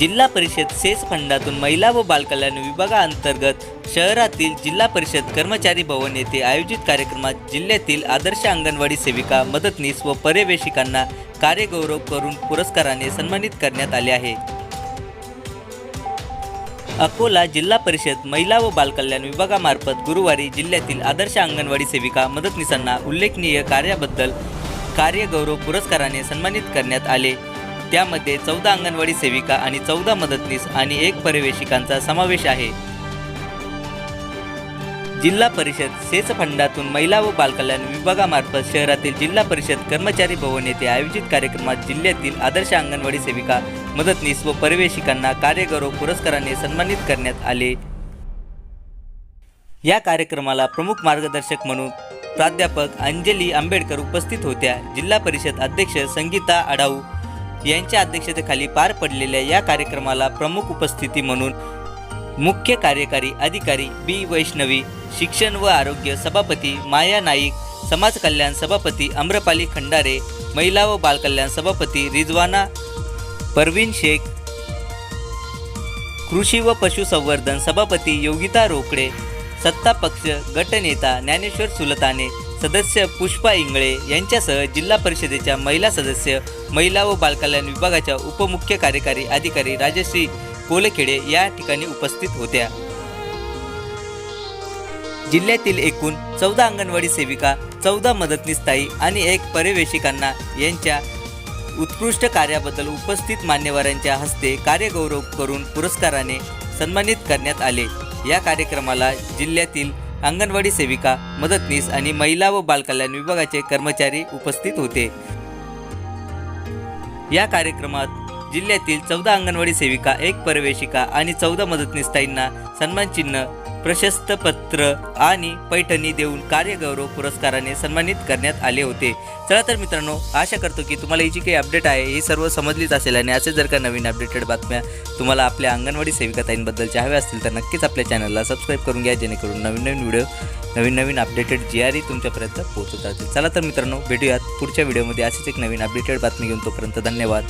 जिल्हा परिषद सेस फंडातून महिला व बालकल्याण विभागाअंतर्गत शहरातील जिल्हा परिषद कर्मचारी भवन येथे आयोजित कार्यक्रमात जिल्ह्यातील आदर्श अंगणवाडी सेविका मदतनीस व पर्यवेक्षिकांना कार्यगौरव करून पुरस्काराने सन्मानित करण्यात आले आहे. अकोला जिल्हा परिषद महिला व बालकल्याण विभागामार्फत गुरुवारी जिल्ह्यातील आदर्श अंगणवाडी सेविका मदतनीसांना उल्लेखनीय कार्याबद्दल कार्यगौरव पुरस्काराने सन्मानित करण्यात आले. त्यामध्ये चौदा अंगणवाडी सेविका आणि चौदा मदतनीस आणि एक पर्यवेक्षिकांचा समावेश आहे. जिल्हा परिषद सेस फंडातून महिला व बालकल्याण विभागामार्फत शहरातील जिल्हा परिषद कर्मचारी भवन येथे आयोजित कार्यक्रमात जिल्ह्यातील आदर्श अंगणवाडी सेविका मदतनीस व पर्यवेक्षिकांना कार्यगौरव पुरस्काराने सन्मानित करण्यात आले. या कार्यक्रमाला प्रमुख मार्गदर्शक म्हणून प्राध्यापक अंजली आंबेडकर उपस्थित होत्या. जिल्हा परिषद अध्यक्ष संगीता आढाऊ यांच्या अध्यक्षतेखाली पार पडलेल्या या कार्यक्रमाला प्रमुख उपस्थिती म्हणून मुख्य कार्यकारी अधिकारी बी. वैष्णवी शिक्षण व आरोग्य सभापती माया नाईक समाज कल्याण सभापती अम्रपाली खंडारे महिला व बालकल्याण सभापती रिजवाना परवीन शेख कृषी व पशुसंवर्धन सभापती योगिता रोकडे सत्ता पक्ष गटनेता ज्ञानेश्वर सुलताने सदस्य पुष्पा इंगळे यांच्यासह जिल्हा परिषदेच्या महिला सदस्य महिला व बालकल्याण विभागाच्या उपमुख्य कार्यकारी अधिकारी राजश्री कोलखेडे या ठिकाणी उपस्थित होत्या. जिल्ह्यातील एकूण चौदा अंगणवाडी सेविका चौदा मदतनीसताई आणि एक पर्यवेशिकांना यांच्या उत्कृष्ट कार्याबद्दल उपस्थित मान्यवरांच्या हस्ते कार्यगौरव करून पुरस्काराने सन्मानित करण्यात आले. या कार्यक्रमाला जिल्ह्यातील अंगणवाडी सेविका मदतनीस आणि महिला व बालकल्याण विभागाचे कर्मचारी उपस्थित होते. या कार्यक्रमात जिल्ह्यातील चौदा अंगणवाडी सेविका एक परिवेशिका आणि चौदा मदतनीसताईंना सन्मानचिन्ह प्रशस्त पत्र आणि पैठणी देऊन कार्यगौरव पुरस्काराने सन्मानित करण्यात आले होते. चला तर मित्रांनो आशा करतो की तुम्हाला ही जी काही अपडेट आहे ही सर्व समजलीच असेल आणि असे जर का नवीन अपडेटेड बातम्या तुम्हाला आपल्या अंगणवाडी सेविकाताईंबद्दलच्या हव्या असतील तर नक्कीच आपल्या चॅनलला सबस्क्राईब करून घ्या जेणेकरून नवीन नवीन व्हिडिओ नवीन नवीन अपडेटेड जी आर ई तुमच्यापर्यंत पोहोचत राहतील. चला तर मित्रांनो भेटूयात पुढच्या व्हिडिओमध्ये असेच एक नवीन अपडेटेड बातमी घेऊन तोपर्यंत धन्यवाद.